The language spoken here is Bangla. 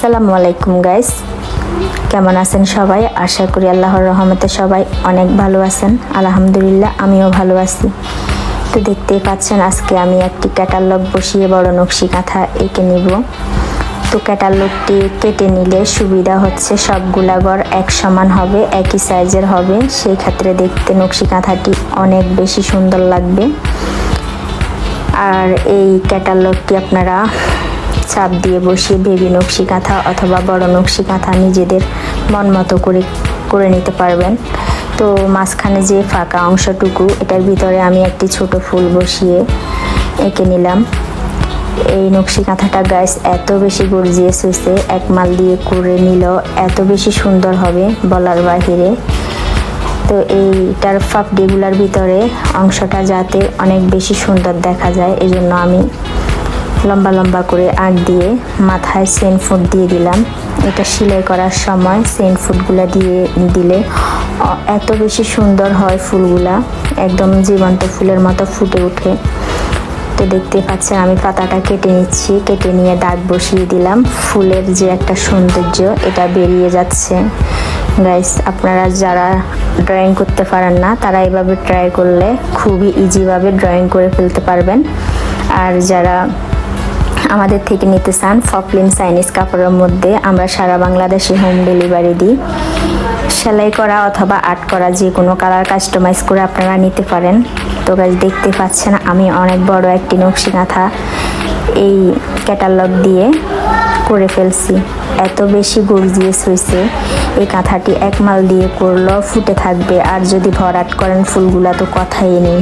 আসসালামু আলাইকুম গাইস কেমন আছেন সবাই? আশা করি আল্লাহর রহমতে সবাই অনেক ভালো আছেন। আলহামদুলিল্লাহ, আমিও ভালো আছি। তো দেখতেই পাচ্ছেন, আজকে আমি একটি ক্যাটালগ বসিয়ে বড় নকশি কাঁথা এঁকে নিব। তো ক্যাটালগটি কেটে নিলে সুবিধা হচ্ছে সবগুলা গড় এক সমান হবে, একই সাইজের হবে। সেই ক্ষেত্রে দেখতে নকশি কাঁথাটি অনেক বেশি সুন্দর লাগবে। আর এই ক্যাটালগটি আপনারা চাপ দিয়ে বসিয়ে বেবি নকশি কাঁথা অথবা বড় নকশি কাঁথা নিজেদের মন মতো করে করে নিতে পারবেন। তো মাঝখানে যে ফাঁকা অংশটুকু, এটার ভিতরে আমি একটি ছোট ফুল বসিয়ে এঁকে নিলাম। এই নকশি কাঁথাটা গাইস এত বেশি গর্জিয়াস হয়েছে, এক মাল দিয়ে করে নিল এত বেশি সুন্দর হবে বলার বাহিরে। তো এইটার ফাপডিগুলার ভিতরে অংশটা যাতে অনেক বেশি সুন্দর দেখা যায় এই জন্য আমি লম্বা লম্বা করে আঁক দিয়ে মাথায় সেন ফুট দিয়ে দিলাম। এটা সেলাই করার সময় সেন ফুটগুলো দিয়ে দিলে এত বেশি সুন্দর হয় ফুলগুলা। একদম জীবন্ত ফুলের মতো ফুটে ওঠে। তো দেখতে পাচ্ছেন, আমি পাতাটা কেটে নিচ্ছি। কেটে নিয়ে দাগ বসিয়ে দিলাম। ফুলের যে একটা সৌন্দর্য, এটা বেরিয়ে যাচ্ছে। গাইস আপনারা যারা ড্রয়িং করতে পারেন না, তারা এভাবে ট্রাই করলে খুবই ইজিভাবে ড্রয়িং করে ফেলতে পারবেন। আর যারা আমাদের থেকে নিতে চান ফকলিন চাইনিজ কাপড়ের মধ্যে আমরা সারা বাংলাদেশে হোম ডেলিভারি দিই। সেলাই করা অথবা আর্ট করা যে কোনো কালার কাস্টমাইজ করে আপনারা নিতে পারেন। তো গাছ দেখতে পাচ্ছেন আমি অনেক বড় একটি নকশি কাঁথা এই ক্যাটালগ দিয়ে করে ফেলছি। এত বেশি গর্জিয়াস হয়েছে। এই কাঁথাটি এক মাল দিয়ে করলেও ফুটে থাকবে। আর যদি ভরাট করেন ফুলগুলা তো কথাই নেই।